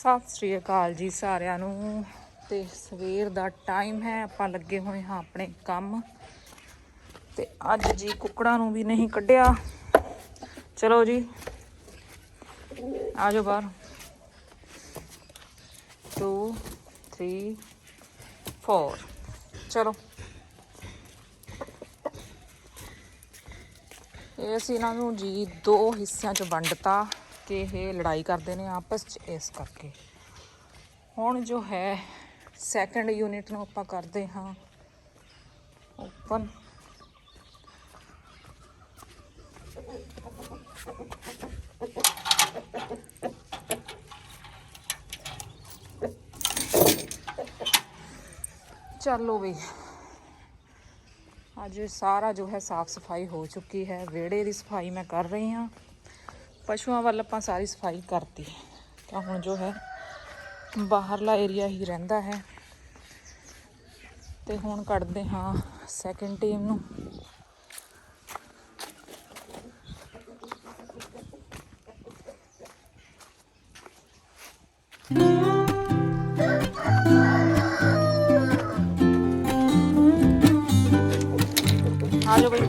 ਸਤਿ ਸ੍ਰੀ ਅਕਾਲ ਜੀ ਸਾਰਿਆਂ ਨੂੰ। ਤੇ ਸਵੇਰ ਦਾ ਟਾਈਮ ਹੈ, ਆਪਾਂ ਲੱਗੇ ਹੋਏ ਹਾਂ ਆਪਣੇ ਕੰਮ। ਤੇ ਅੱਜ ਜੀ ਕੁੱਕੜਾਂ ਨੂੰ ਵੀ ਨਹੀਂ ਕੱਢਿਆ। ਚਲੋ ਜੀ, ਆ ਜਾਓ ਬਾਹਰ। 2 3 4 ਚਲੋ। ਇਹ ਅਸੀਂ ਇਹਨਾਂ ਨੂੰ ਜੀ ਦੋ ਹਿੱਸਿਆਂ 'ਚ ਵੰਡਤਾ। ਕਿ ਇਹ ਲੜਾਈ ਕਰਦੇ ਨੇ ਆਪਸ 'ਚ, ਇਸ ਕਰਕੇ। ਹੁਣ ਜੋ ਹੈ ਸੈਕੰਡ ਯੂਨਿਟ ਨੂੰ ਆਪਾਂ ਕਰਦੇ ਹਾਂ ਓਪਨ ਚਲੋ ਵੀ। ਅੱਜ ਸਾਰਾ ਜੋ ਹੈ ਸਾਫ਼ ਸਫ਼ਾਈ ਹੋ ਚੁੱਕੀ ਹੈ। ਵਿਹੜੇ ਦੀ ਸਫ਼ਾਈ ਮੈਂ ਕਰ ਰਹੀ ਹਾਂ। ਪਸ਼ੂਆਂ ਵੱਲ ਆਪਾਂ ਸਾਰੀ ਸਫ਼ਾਈ ਕਰਤੀ ਤਾਂ ਹੁਣ ਜੋ ਹੈ, ਬਾਹਰਲਾ ਏਰੀਆ ਹੀ ਰਹਿੰਦਾ ਹੈ। ਤੇ ਹੁਣ ਕੱਢਦੇ ਹਾਂ ਸੈਕਿੰਡ ਟੀਮ ਨੂੰ। ਆ ਜਾਓ ਬਈ।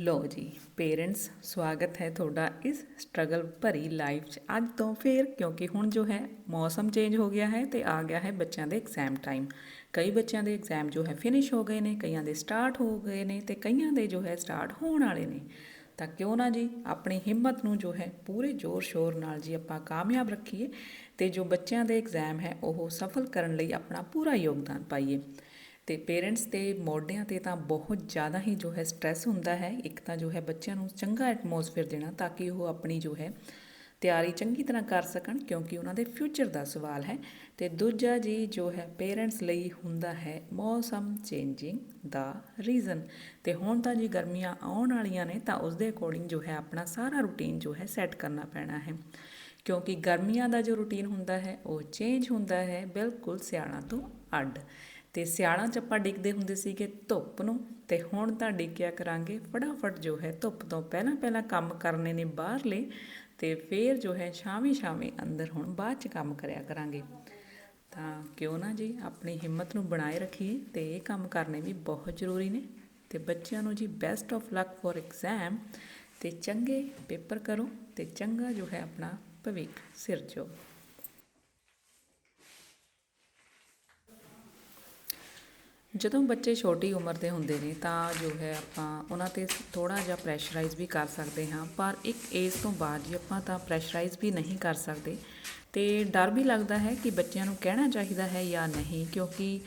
ਲੋ ਜੀ ਪੇਰੈਂਟਸ ਸਵਾਗਤ ਹੈ ਤੁਹਾਡਾ ਇਸ ਸਟਰਗਲ ਭਰੀ ਲਾਈਫ 'ਚ। ਅੱਜ ਤੋਂ ਫੇਰ, ਕਿਉਂਕਿ ਹੁਣ ਜੋ ਹੈ, ਮੌਸਮ ਚੇਂਜ ਹੋ ਗਿਆ ਹੈ ਤੇ ਆ ਗਿਆ ਹੈ ਬੱਚਿਆਂ ਦੇ ਐਗਜ਼ਾਮ ਟਾਈਮ ਕਈ ਬੱਚਿਆਂ ਦੇ ਐਗਜ਼ਾਮ ਜੋ ਹੈ ਫਿਨਿਸ਼ ਹੋ ਗਏ ਨੇ, ਕਈਆਂ ਦੇ ਸਟਾਰਟ ਹੋ ਗਏ ਨੇ ਤੇ ਕਈਆਂ ਦੇ ਜੋ ਹੈ ਸਟਾਰਟ ਹੋਣ ਵਾਲੇ ਨੇ। ਤਾਂ ਕਿਉਂ ਨਾ ਜੀ, ਆਪਣੀ ਹਿੰਮਤ ਨੂੰ ਜੋ ਹੈ ਪੂਰੇ ਜ਼ੋਰ ਸ਼ੋਰ ਨਾਲ ਜੀ ਆਪਾਂ ਕਾਮਯਾਬ ਰੱਖੀਏ ਤੇ ਜੋ ਬੱਚਿਆਂ ਦੇ ਐਗਜ਼ਾਮ ਹੈ, ਉਹ ਸਫਲ ਕਰਨ ਲਈ ਆਪਣਾ ਪੂਰਾ ਯੋਗਦਾਨ ਪਾਈਏ। ਤੇ ਪੇਰੈਂਟਸ ਤੇ ਮੋਢਿਆਂ ਤੇ ਤਾਂ ਬਹੁਤ ਜ਼ਿਆਦਾ ਹੀ ਜੋ ਹੈ ਸਟ੍ਰੈਸ ਹੁੰਦਾ ਹੈ। ਇੱਕ ਤਾਂ ਜੋ ਹੈ ਬੱਚਿਆਂ ਨੂੰ ਚੰਗਾ ਐਟਮੋਸਫੇਅਰ ਦੇਣਾ ਤਾਂ ਕਿ ਉਹ ਆਪਣੀ ਜੋ ਹੈ ਤਿਆਰੀ ਚੰਗੀ ਤਰ੍ਹਾਂ ਕਰ ਸਕਣ, ਕਿਉਂਕਿ ਉਹਨਾਂ ਦੇ ਫਿਊਚਰ ਦਾ ਸਵਾਲ ਹੈ। ਤੇ ਦੂਜਾ ਜੀ ਜੋ ਹੈ ਪੇਰੈਂਟਸ ਲਈ ਹੁੰਦਾ ਹੈ ਮੌਸਮ ਚੇਂਜਿੰਗ ਦਾ ਰੀਜ਼ਨ ਤੇ ਹੁਣ ਤਾਂ ਜੀ ਗਰਮੀਆਂ ਆਉਣ ਵਾਲੀਆਂ ਨੇ ਤਾਂ ਉਸ ਦੇ ਅਕੋਰਡਿੰਗ ਜੋ ਹੈ ਆਪਣਾ ਸਾਰਾ ਰੂਟੀਨ ਜੋ ਹੈ ਸੈੱਟ ਕਰਨਾ ਪੈਣਾ ਹੈ। ਕਿਉਂਕਿ ਗਰਮੀਆਂ ਦਾ ਜੋ ਰੂਟੀਨ ਹੁੰਦਾ ਹੈ ਉਹ ਚੇਂਜ ਹੁੰਦਾ ਹੈ, ਬਿਲਕੁਲ ਸਿਆਣਾ ਤੋਂ ਅੱਡ। ਤੇ ਸਿਆਲਾਂ 'ਚ ਆਪਾਂ ਡਿੱਗਦੇ ਹੁੰਦੇ ਸੀਗੇ ਧੁੱਪ ਨੂੰ, ਤੇ ਹੁਣ ਤਾਂ ਡਿੱਗਿਆ ਕਰਾਂਗੇ ਫਟਾਫਟ ਜੋ ਹੈ ਧੁੱਪ ਤੋਂ ਪਹਿਲਾਂ ਪਹਿਲਾਂ ਕੰਮ ਕਰਨੇ ਨੇ ਬਾਹਰਲੇ, ਤੇ ਫੇਰ ਜੋ ਹੈ ਸ਼ਾਮੀ ਸ਼ਾਮੀ ਅੰਦਰ ਹੁਣ ਬਾਅਦ 'ਚ ਕੰਮ ਕਰਿਆ ਕਰਾਂਗੇ। ਤਾਂ ਕਿਉਂ ਨਾ ਜੀ, ਆਪਣੀ ਹਿੰਮਤ ਨੂੰ ਬਣਾਏ ਰੱਖੀਏ ਤੇ ਇਹ ਕੰਮ ਕਰਨੇ ਵੀ ਬਹੁਤ ਜ਼ਰੂਰੀ ਨੇ। ਤੇ ਬੱਚਿਆਂ ਨੂੰ ਜੀ best of luck for exam ਤੇ ਚੰਗੇ ਪੇਪਰ ਕਰੋ ਤੇ ਚੰਗਾ ਜੋ ਹੈ ਆਪਣਾ ਭਵਿੱਖ ਸਿਰਜੋ। ਜਦੋਂ ਬੱਚੇ ਛੋਟੀ ਉਮਰ ਦੇ ਹੁੰਦੇ ਨੇ ਤਾਂ ਜੋ ਹੈ ਆਪਾਂ ਉਹਨਾਂ ਤੇ ਥੋੜਾ ਜਿਹਾ ਪ੍ਰੈਸ਼ਰਾਈਜ਼ ਵੀ ਕਰ ਸਕਦੇ ਹਾਂ, ਪਰ ਇੱਕ ਏਜ ਤੋਂ ਬਾਅਦ ਜੀ ਆਪਾਂ ਤਾਂ ਪ੍ਰੈਸ਼ਰਾਈਜ਼ ਵੀ ਨਹੀਂ ਕਰ ਸਕਦੇ ਤੇ ਡਰ ਵੀ ਲੱਗਦਾ ਹੈ ਕਿ ਬੱਚਿਆਂ ਨੂੰ ਕਹਿਣਾ ਚਾਹੀਦਾ ਹੈ ਜਾਂ ਨਹੀਂ, ਕਿਉਂਕਿ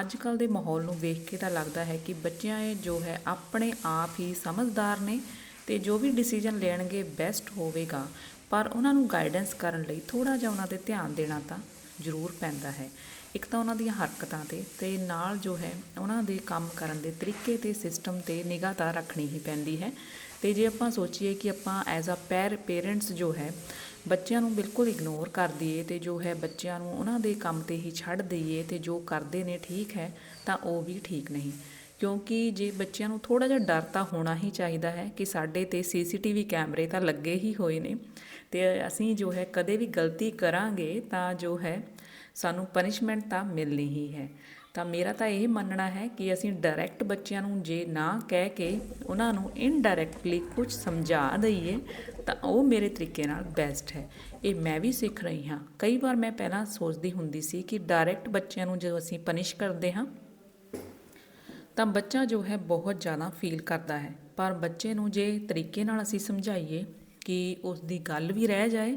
ਅੱਜ ਕੱਲ ਦੇ ਮਾਹੌਲ ਨੂੰ ਵੇਖ ਕੇ ਤਾਂ ਲੱਗਦਾ ਹੈ ਕਿ ਬੱਚਿਆਂ ਇਹ ਜੋ ਹੈ ਆਪਣੇ ਆਪ ਹੀ ਸਮਝਦਾਰ ਨੇ ਤੇ ਜੋ ਵੀ ਡਿਸੀਜਨ ਲੈਣਗੇ ਬੈਸਟ ਹੋਵੇਗਾ, ਪਰ ਉਹਨਾਂ ਨੂੰ ਗਾਈਡੈਂਸ ਕਰਨ ਲਈ ਥੋੜਾ ਜਿਹਾ ਉਹਨਾਂ ਤੇ ਧਿਆਨ ਦੇਣਾ ਤਾਂ ਜ਼ਰੂਰ ਪੈਂਦਾ ਹੈ। ਇੱਕ ਤਾਂ ਉਹਨਾਂ ਦੀਆਂ ਹਰਕਤਾਂ ਤੇ ਤੇ ਨਾਲ ਜੋ ਹੈ, ਉਹਨਾਂ ਦੇ ਕੰਮ ਕਰਨ ਦੇ ਤਰੀਕੇ ਤੇ ਸਿਸਟਮ ਤੇ ਨਿਗਾਹ ਤਾਂ ਰੱਖਣੀ ਹੀ ਪੈਂਦੀ ਹੈ। ਤੇ ਜੇ ਆਪਾਂ ਸੋਚੀਏ ਕਿ ਆਪਾਂ ਐਜ਼ ਅ ਪੈਰ ਪੇਰੈਂਟਸ ਜੋ ਹੈ, ਬੱਚਿਆਂ ਨੂੰ ਬਿਲਕੁਲ ਇਗਨੋਰ ਕਰ ਦਈਏ ਤੇ ਜੋ ਹੈ ਬੱਚਿਆਂ ਨੂੰ ਉਹਨਾਂ ਦੇ ਕੰਮ ਤੇ ਹੀ ਛੱਡ ਦਈਏ ਤੇ ਜੋ ਕਰਦੇ ਨੇ ਠੀਕ ਹੈ, ਤਾਂ ਉਹ ਵੀ ਠੀਕ ਨਹੀਂ। ਕਿਉਂਕਿ ਜੇ ਬੱਚਿਆਂ ਨੂੰ ਥੋੜਾ ਜਿਹਾ ਡਰ ਤਾਂ ਹੋਣਾ ਹੀ ਚਾਹੀਦਾ ਹੈ ਕਿ ਸਾਡੇ ਤੇ ਸੀਸੀਟੀਵੀ ਕੈਮਰੇ ਤਾਂ ਲੱਗੇ ਹੀ ਹੋਏ ਨੇ। ਤੇ ਅਸੀਂ ਜੋ ਹੈ ਕਦੇ ਵੀ ਗਲਤੀ ਕਰਾਂਗੇ ਤਾਂ ਜੋ ਹੈ ਸਾਨੂੰ ਪਨਿਸ਼ਮੈਂਟ ਤਾਂ ਮਿਲਣੀ ਹੀ ਹੈ। ਤਾਂ ਮੇਰਾ ਤਾਂ ਇਹ ਮੰਨਣਾ ਹੈ ਕਿ ਅਸੀਂ ਡਾਇਰੈਕਟ ਬੱਚਿਆਂ ਨੂੰ ਜੇ ਨਾ ਕਹਿ ਕੇ ਉਹਨਾਂ ਨੂੰ ਇਨਡਾਇਰੈਕਟਲੀ ਕੁਝ ਸਮਝਾ ਦਈਏ, ਤਾਂ ਉਹ ਮੇਰੇ ਤਰੀਕੇ ਨਾਲ ਬੈਸਟ ਹੈ। ਇਹ ਮੈਂ ਵੀ ਸਿੱਖ ਰਹੀ ਹਾਂ। ਕਈ ਵਾਰ ਮੈਂ ਪਹਿਲਾਂ ਸੋਚਦੀ ਹੁੰਦੀ ਸੀ ਕਿ ਡਾਇਰੈਕਟ ਬੱਚਿਆਂ ਨੂੰ ਜਦੋਂ ਅਸੀਂ ਪਨਿਸ਼ ਕਰਦੇ ਹਾਂ, ਤਾਂ ਬੱਚਾ ਜੋ ਹੈ ਬਹੁਤ ਜ਼ਿਆਦਾ ਫੀਲ ਕਰਦਾ ਹੈ। ਪਰ ਬੱਚੇ ਨੂੰ ਜੇ ਤਰੀਕੇ ਨਾਲ ਅਸੀਂ ਸਮਝਾਈਏ ਕਿ ਉਸ ਦੀ ਗੱਲ ਵੀ ਰਹਿ ਜਾਏ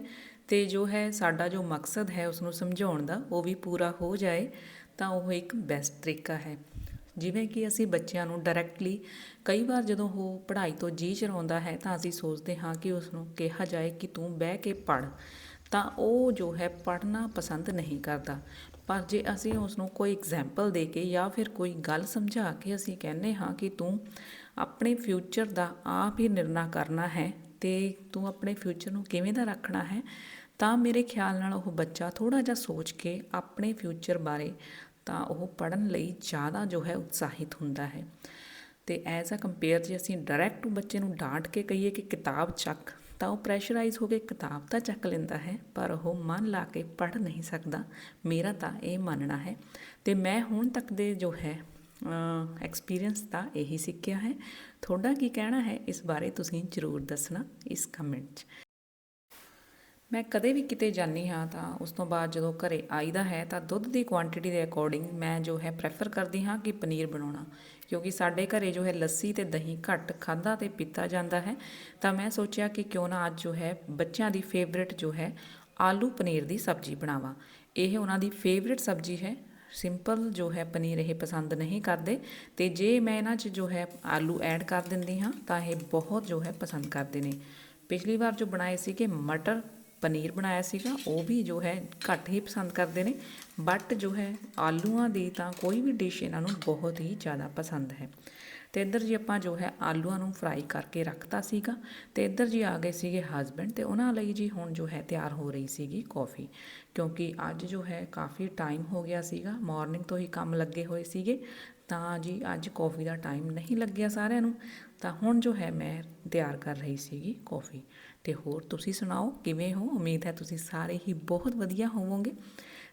ਤੇ ਜੋ ਹੈ ਸਾਡਾ ਜੋ ਮਕਸਦ ਹੈ ਉਸ ਨੂੰ ਸਮਝਾਉਣ ਦਾ, ਉਹ ਵੀ ਪੂਰਾ ਹੋ ਜਾਏ, ਤਾਂ ਉਹ ਇੱਕ ਬੈਸਟ ਤਰੀਕਾ ਹੈ। ਜਿਵੇਂ ਕਿ ਅਸੀਂ ਬੱਚਿਆਂ ਨੂੰ ਡਾਇਰੈਕਟਲੀ ਕਈ ਵਾਰ ਜਦੋਂ ਉਹ ਪੜ੍ਹਾਈ ਤੋਂ ਜੀ ਚਰਾਉਂਦਾ ਹੈ, ਤਾਂ ਅਸੀਂ ਸੋਚਦੇ ਹਾਂ ਕਿ ਉਸ ਨੂੰ ਕਿਹਾ ਜਾਏ ਕਿ ਤੂੰ ਬਹਿ ਕੇ ਪੜ੍ਹ, ਤਾਂ ਉਹ ਜੋ ਹੈ ਪੜ੍ਹਨਾ ਪਸੰਦ ਨਹੀਂ ਕਰਦਾ। ਪਰ ਜੇ ਅਸੀਂ ਉਸ ਨੂੰ ਕੋਈ ਐਗਜ਼ਾਮਪਲ ਦੇ ਕੇ ਜਾਂ ਫਿਰ ਕੋਈ ਗੱਲ ਸਮਝਾ ਕੇ ਅਸੀਂ ਕਹਿੰਦੇ ਹਾਂ ਕਿ ਤੂੰ ਆਪਣੇ ਫਿਊਚਰ ਦਾ ਆਪ ਹੀ ਨਿਰਣਾ ਕਰਨਾ ਹੈ ਤੇ ਤੂੰ ਆਪਣੇ ਫਿਊਚਰ ਨੂੰ ਕਿਵੇਂ ਦਾ ਰੱਖਣਾ ਹੈ, ਤਾਂ ਮੇਰੇ ਖਿਆਲ ਨਾਲ ਉਹ ਬੱਚਾ ਥੋੜਾ ਜਿਹਾ ਸੋਚ ਕੇ ਆਪਣੇ ਫਿਊਚਰ ਬਾਰੇ ਤਾਂ ਉਹ ਪੜਨ ਲਈ ਜ਼ਿਆਦਾ ਜੋ ਹੈ ਉਤਸ਼ਾਹਿਤ ਹੁੰਦਾ ਹੈ। ਤੇ ਐਜ਼ ਅ ਕੰਪੇਅਰ ਜੇ ਅਸੀਂ ਡਾਇਰੈਕਟ ਬੱਚੇ ਨੂੰ ਡਾਂਟ ਕੇ ਕਹੀਏ ਕਿ ਕਿਤਾਬ ਚੱਕ, ਤਾਂ ਉਹ ਪ੍ਰੈਸ਼ਰਾਈਜ਼ ਹੋ ਕੇ ਕਿਤਾਬ ਤਾਂ ਚੱਕ ਲੈਂਦਾ ਹੈ, ਪਰ ਉਹ ਮਨ ਲਾ ਕੇ ਪੜ੍ਹ ਨਹੀਂ ਸਕਦਾ। ਮੇਰਾ ਤਾਂ ਇਹ ਮੰਨਣਾ ਹੈ। ਤੇ ਮੈਂ ਹੁਣ ਤੱਕ ਦੇ ਜੋ ਹੈ ਐਕਸਪੀਰੀਅੰਸ ਤਾਂ ਇਹੀ ਸਿੱਖਿਆ ਹੈ। ਤੁਹਾਡਾ ਕੀ ਕਹਿਣਾ ਹੈ ਇਸ ਬਾਰੇ ਤੁਸੀਂ ਜ਼ਰੂਰ ਦੱਸਣਾ ਇਸ ਕਮੈਂਟ 'ਚ। ਮੈਂ ਕਦੇ ਵੀ ਕਿਤੇ ਜਾਂਦੀ ਹਾਂ ਤਾਂ ਉਸ ਤੋਂ ਬਾਅਦ ਜਦੋਂ ਘਰੇ ਆਈਦਾ ਹੈ ਤਾਂ ਦੁੱਧ ਦੀ ਕੁਆਂਟੀਟੀ ਦੇ ਅਕੋਰਡਿੰਗ ਮੈਂ ਜੋ ਹੈ ਪ੍ਰੈਫਰ ਕਰਦੀ ਹਾਂ ਕਿ ਪਨੀਰ ਬਣਾਉਣਾ। ਕਿਉਂਕਿ ਸਾਡੇ ਘਰੇ ਜੋ ਹੈ ਲੱਸੀ ਤੇ ਦਹੀਂ ਘੱਟ ਖਾਦਾ ਤੇ ਪੀਤਾ ਜਾਂਦਾ ਹੈ, ਤਾਂ ਮੈਂ ਸੋਚਿਆ ਕਿ ਕਿਉਂ ਨਾ ਅੱਜ ਜੋ ਹੈ ਬੱਚਿਆਂ ਦੀ ਫੇਵਰਿਟ ਜੋ ਹੈ ਆਲੂ ਪਨੀਰ ਦੀ ਸਬਜ਼ੀ ਬਣਾਵਾਂ। ਇਹ ਉਹਨਾਂ ਦੀ ਫੇਵਰਿਟ ਸਬਜ਼ੀ ਹੈ। ਸਿੰਪਲ ਜੋ ਹੈ ਪਨੀਰ ਇਹ ਪਸੰਦ ਨਹੀਂ ਕਰਦੇ। ਤੇ ਜੇ ਮੈਂ ਇਹਨਾਂ 'ਚ ਜੋ ਹੈ ਆਲੂ ਐਡ ਕਰ ਦਿੰਦੀ ਹਾਂ, ਤਾਂ ਇਹ ਬਹੁਤ ਜੋ ਹੈ ਪਸੰਦ ਕਰਦੇ ਨੇ। ਪਿਛਲੀ ਵਾਰ ਜੋ ਬਣਾਏ ਸੀ ਕਿ ਮਟਰ ਪਨੀਰ ਬਣਾਇਆ ਸੀਗਾ, ਉਹ ਵੀ ਜੋ ਹੈ ਘੱਟ ਹੀ ਪਸੰਦ ਕਰਦੇ ਨੇ। ਬਟ ਜੋ ਹੈ ਆਲੂਆਂ ਦੀ ਤਾਂ ਕੋਈ ਵੀ ਡਿਸ਼ ਇਹਨਾਂ ਨੂੰ ਬਹੁਤ ਹੀ ਜ਼ਿਆਦਾ ਪਸੰਦ ਹੈ। ਤੇ ਇੱਧਰ ਜੀ ਆਪਾਂ ਜੋ ਹੈ ਆਲੂਆਂ ਨੂੰ ਫਰਾਈ ਕਰਕੇ ਰੱਖਤਾ ਸੀਗਾ ਤੇ ਇੱਧਰ ਜੀ ਆ ਗਏ ਸੀਗੇ ਹਸਬੰਡ ਤੇ ਉਹਨਾਂ ਲਈ ਜੀ ਹੁਣ ਜੋ ਹੈ ਤਿਆਰ ਹੋ ਰਹੀ ਸੀਗੀ ਕਾਫੀ ਕਿਉਂਕਿ ਅੱਜ ਜੋ ਹੈ ਕਾਫੀ ਟਾਈਮ ਹੋ ਗਿਆ ਸੀਗਾ ਮਾਰਨਿੰਗ ਤੋਂ ਹੀ ਕੰਮ ਲੱਗੇ ਹੋਏ ਸੀਗੇ, ਤਾਂ ਜੀ ਅੱਜ ਕਾਫੀ ਦਾ ਟਾਈਮ ਨਹੀਂ ਲੱਗਿਆ ਸਾਰਿਆਂ ਨੂੰ, ਤਾਂ ਹੁਣ ਜੋ ਹੈ ਮੈਂ ਤਿਆਰ ਕਰ ਰਹੀ ਸੀਗੀ ਕਾਫੀ ਤੇ ਹੋਰ ਤੁਸੀਂ ਸੁਣਾਓ, ਕਿਵੇਂ ਹੋ? ਉਮੀਦ ਹੈ ਤੁਸੀਂ ਸਾਰੇ ਹੀ ਬਹੁਤ ਵਧੀਆ ਹੋਵੋਗੇ।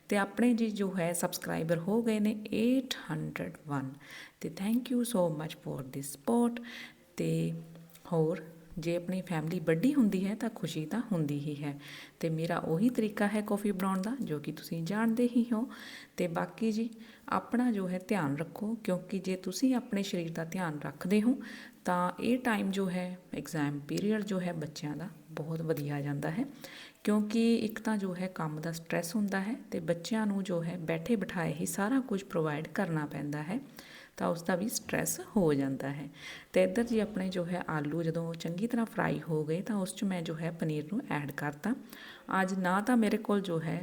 ਤੇ ਆਪਣੇ ਜੀ ਜੋ ਹੈ ਸਬਸਕ੍ਰਾਈਬਰ ਹੋ ਗਏ ਨੇ 801 ਤੇ thank you so much for this support ਤੇ ਹੋਰ, ਜੇ ਆਪਣੀ ਫੈਮਿਲੀ ਵੱਡੀ ਹੁੰਦੀ ਹੈ ਤਾਂ ਖੁਸ਼ੀ ਤਾਂ ਹੁੰਦੀ ਹੀ ਹੈ। ਤੇ ਮੇਰਾ ਉਹੀ ਤਰੀਕਾ ਹੈ ਕਾਫੀ ਬਣਾਉਣ ਦਾ, ਜੋ ਕਿ ਤੁਸੀਂ ਜਾਣਦੇ ਹੀ ਹੋ। ਤੇ ਬਾਕੀ ਜੀ, ਆਪਣਾ ਜੋ ਹੈ ਧਿਆਨ ਰੱਖੋ, ਕਿਉਂਕਿ ਜੇ ਤੁਸੀਂ ਆਪਣੇ ਸਰੀਰ ਦਾ ਧਿਆਨ ਰੱਖਦੇ ਹੋ, ਤਾਂ ਇਹ ਟਾਈਮ ਜੋ ਹੈ ਐਗਜ਼ਾਮ ਪੀਰੀਅਡ ਜੋ ਹੈ ਬੱਚਿਆਂ ਦਾ ਬਹੁਤ ਵਧੀਆ ਜਾਂਦਾ ਹੈ। ਕਿਉਂਕਿ ਇੱਕ ਤਾਂ ਜੋ ਹੈ ਕੰਮ ਦਾ ਸਟ੍ਰੈਸ ਹੁੰਦਾ ਹੈ ਤੇ ਬੱਚਿਆਂ ਨੂੰ ਜੋ ਹੈ ਬੈਠੇ ਬਿਠਾਏ ਹੀ ਸਾਰਾ ਕੁਝ ਪ੍ਰੋਵਾਈਡ ਕਰਨਾ ਪੈਂਦਾ ਹੈ, ਤਾਂ ਉਸ ਦਾ ਵੀ ਸਟ੍ਰੈਸ ਹੋ ਜਾਂਦਾ ਹੈ। ਤੇ ਇੱਧਰ ਜੀ ਆਪਣੇ ਜੋ ਹੈ ਆਲੂ ਜਦੋਂ ਚੰਗੀ ਤਰ੍ਹਾਂ ਫਰਾਈ ਹੋ ਗਏ ਤਾਂ ਉਸ 'ਚ ਮੈਂ ਜੋ ਹੈ ਪਨੀਰ ਨੂੰ ਐਡ ਕਰਤਾ। ਅੱਜ ਨਾ ਤਾਂ ਮੇਰੇ ਕੋਲ ਜੋ ਹੈ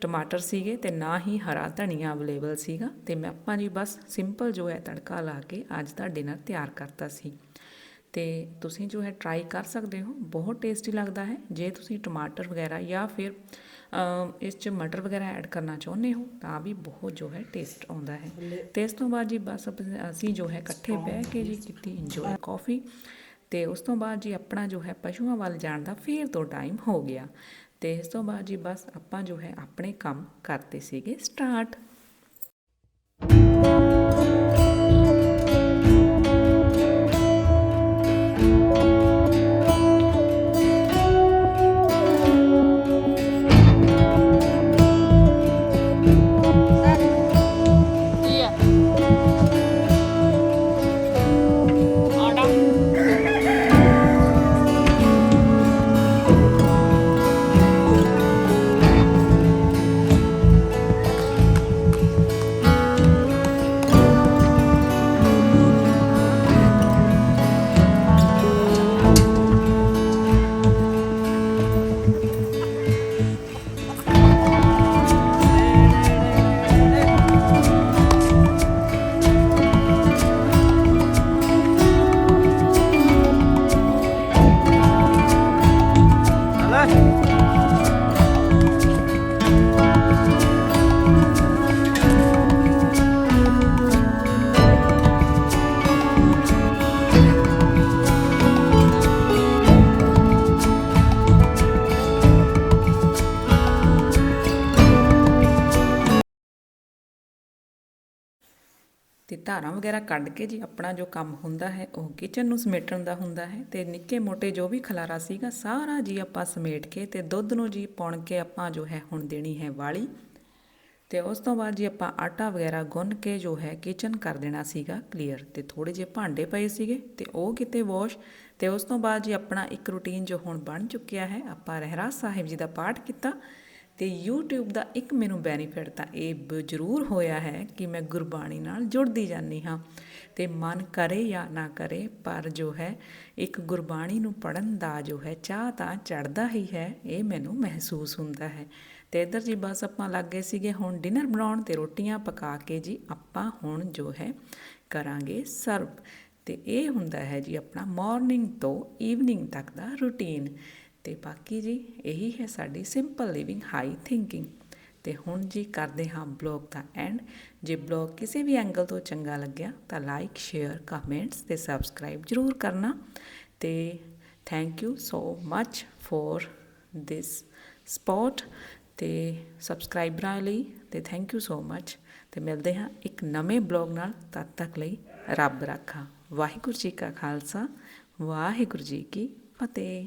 ਟਮਾਟਰ ਸੀਗੇ ਤੇ ਨਾ ਹੀ ਹਰਾ ਧਨੀਆ ਅਵੇਲੇਬਲ ਸੀਗਾ ਤੇ ਮੈਂ ਆਪਾਂ ਜੀ ਬਸ ਸਿੰਪਲ ਜੋ ਹੈ ਤੜਕਾ ਲਾ ਕੇ ਅੱਜ ਦਾ ਡਿਨਰ ਤਿਆਰ ਕਰਤਾ ਸੀ। ਤੇ ਤੁਸੀਂ ਜੋ ਹੈ ਟਰਾਈ ਕਰ ਸਕਦੇ ਹੋ ਬਹੁਤ ਟੇਸਟੀ ਲੱਗਦਾ ਹੈ। ਜੇ ਤੁਸੀਂ ਟਮਾਟਰ ਵਗੈਰਾ ਜਾਂ ਫਿਰ ਇਸ 'ਚ ਮਟਰ ਵਗੈਰਾ ਐਡ ਕਰਨਾ ਚਾਹੁੰਦੇ ਹੋ ਤਾਂ ਵੀ ਬਹੁਤ ਜੋ ਹੈ ਟੇਸਟ ਆਉਂਦਾ ਹੈ। ਤੇ ਇਸ ਤੋਂ ਬਾਅਦ ਜੀ ਬਸ ਅਸੀਂ ਜੋ ਹੈ ਇਕੱਠੇ ਬਹਿ ਕੇ ਜੀ ਕੀਤੀ ਇੰਜੋਏ ਕਾਫੀ ਤੇ ਉਸ ਤੋਂ ਬਾਅਦ ਜੀ ਆਪਣਾ ਜੋ ਹੈ ਪਸ਼ੂਆਂ ਵੱਲ ਜਾਣ ਦਾ ਫੇਰ ਤੋਂ ਟਾਈਮ ਹੋ ਗਿਆ। ਤੇ ਇਸ ਤੋਂ ਬਾਅਦ ਜੀ ਬਸ ਆਪਾਂ ਜੋ ਹੈ ਆਪਣੇ ਕੰਮ ਕਰਦੇ ਸੀਗੇ ਸਟਾਰਟ ਧਾਰਾਂ ਵਗੈਰਾ ਕੱਢ ਕੇ ਜੀ ਆਪਣਾ ਜੋ ਕੰਮ ਹੁੰਦਾ ਹੈ, ਉਹ ਕਿਚਨ ਨੂੰ ਸਮੇਟਣ ਦਾ ਹੁੰਦਾ ਹੈ ਤੇ ਨਿੱਕੇ ਮੋਟੇ ਜੋ ਵੀ ਖਲਾਰਾ ਸੀਗਾ ਸਾਰਾ ਜੀ ਆਪਾਂ ਸਮੇਟ ਕੇ ਤੇ ਦੁੱਧ ਨੂੰ ਜੀ ਪੁਣ ਕੇ ਆਪਾਂ ਜੋ ਹੈ ਹੁਣ ਦੇਣੀ ਹੈ ਵਾਲੀ। ਤੇ ਉਸ ਤੋਂ ਬਾਅਦ ਜੀ ਆਪਾਂ ਆਟਾ ਵਗੈਰਾ ਗੁੰਨ ਕੇ ਜੋ ਹੈ ਕਿਚਨ ਕਰ ਦੇਣਾ ਸੀਗਾ ਕਲੀਅਰ ਤੇ ਥੋੜੇ ਜਿਹੇ ਭਾਂਡੇ ਪਏ ਸੀਗੇ ਤੇ ਉਹ ਕਿਤੇ ਵਾਸ਼ ਤੇ ਉਸ ਤੋਂ ਬਾਅਦ ਜੀ ਆਪਣਾ ਇੱਕ ਰੁਟੀਨ ਜੋ ਹੁਣ ਬਣ ਚੁੱਕਿਆ ਹੈ, ਆਪਾਂ ਰਹਿਰਾਸ ਸਾਹਿਬ ਜੀ ਦਾ ਪਾਠ ਕੀਤਾ ਤੇ YouTube ਦਾ ਇੱਕ ਮੈਨੂੰ ਬੈਨੀਫਿਟ ਤਾਂ ਇਹ ਬ- ਜ਼ਰੂਰ ਹੋਇਆ ਹੈ ਕਿ ਮੈਂ ਗੁਰਬਾਣੀ ਨਾਲ ਜੁੜਦੀ ਜਾਂਦੀ ਹਾਂ। ਤੇ ਮਨ ਕਰੇ ਜਾਂ ਨਾ ਕਰੇ, ਪਰ ਜੋ ਹੈ, ਇੱਕ ਗੁਰਬਾਣੀ ਨੂੰ ਪੜਨ ਦਾ ਜੋ ਹੈ, ਚਾਹ ਤਾਂ ਚੜਦਾ ਹੀ ਹੈ, ਇਹ ਮੈਨੂੰ ਮਹਿਸੂਸ ਹੁੰਦਾ ਹੈ। ਤੇ ਇਧਰ ਜੀ ਬਸ ਆਪਾਂ ਲੱਗ ਗਏ ਸੀਗੇ, ਹੁਣ ਡਿਨਰ ਬਣਾਉਣ ਤੇ ਰੋਟੀਆਂ ਪਕਾ ਕੇ ਜੀ ਆਪਾਂ ਹੁਣ ਜੋ ਹੈ, ਕਰਾਂਗੇ ਸਰਵ ਤੇ ਇਹ ਹੁੰਦਾ ਹੈ ਜੀ ਆਪਣਾ ਮਾਰਨਿੰਗ ਤੋਂ ਈਵਨਿੰਗ ਤੱਕ ਦਾ ਰੁਟੀਨ ਤੇ ਬਾਕੀ ਜੀ, ਇਹੀ ਹੈ ਸਾਡੀ ਸਿੰਪਲ ਲਿਵਿੰਗ ਹਾਈ ਥਿੰਕਿੰਗ ਤੇ ਹੁਣ ਜੀ ਕਰਦੇ ਹਾਂ ਬਲੌਗ ਦਾ ਐਂਡ ਜੇ ਬਲੌਗ ਕਿਸੇ ਵੀ ਐਂਗਲ ਤੋਂ ਚੰਗਾ ਲੱਗਿਆ, ਤਾਂ ਲਾਈਕ ਸ਼ੇਅਰ ਕਮੈਂਟਸ ਤੇ ਸਬਸਕ੍ਰਾਈਬ ਜਰੂਰ ਕਰਨਾ। ਤੇ thank you so much for this support ਤੇ ਸਬਸਕ੍ਰਾਈਬਰਾਂ ਲਈ ਤੇ ਥੈਂਕ ਯੂ ਸੋ ਮੱਚ ਤੇ ਮਿਲਦੇ ਹਾਂ ਇੱਕ ਨਵੇਂ ਬਲੌਗ ਨਾਲ, ਤਦ ਤੱਕ ਲਈ ਰੱਬ ਰਾਖਾ। ਵਾਹਿਗੁਰੂ ਜੀ ਕਾ ਖਾਲਸਾ, ਵਾਹਿਗੁਰੂ ਜੀ ਕੀ ਫਤਿਹ।